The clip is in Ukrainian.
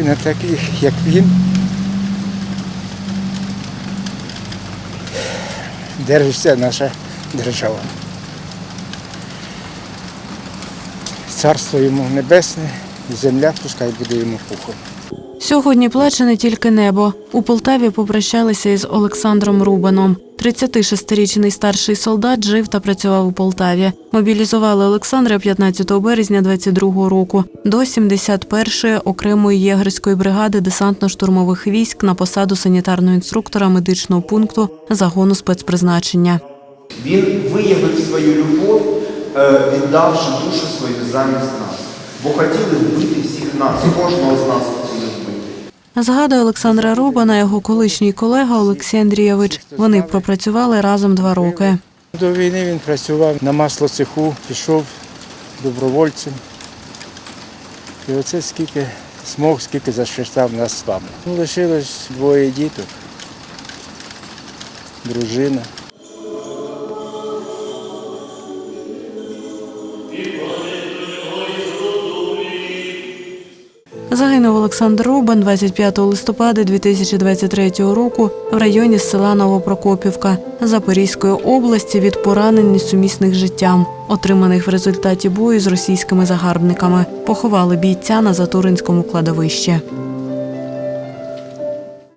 Не такий, як він. Держиться наша держава. Царство йому небесне, і земля пускай буде йому пухом. Сьогодні плаче не тільки небо. У Полтаві попрощалися із Олександром Рубаном. 36-річний старший солдат жив та працював у Полтаві. Мобілізували Олександра 15 березня 22 року до 71-ї окремої єгерської бригади десантно-штурмових військ на посаду санітарного інструктора медичного пункту загону спецпризначення. Він виявив свою любов, е, віддавши душу свою замість нас. Бо хотіли вбити всіх нас, кожного з нас. Згадує Олександра Рубана його колишній колега Олексій Андрійович. Вони пропрацювали разом два роки. До війни він працював на маслоцеху, пішов добровольцем. І оце скільки змог, скільки зашештав нас з вами. Ну, лишилось двоє діток, дружина. Загинув Олександр Рубан 25 листопада 2023 року в районі села Новопрокопівка Запорізької області від поранень несумісних життям, отриманих в результаті бою з російськими загарбниками. Поховали бійця на Затуринському кладовищі.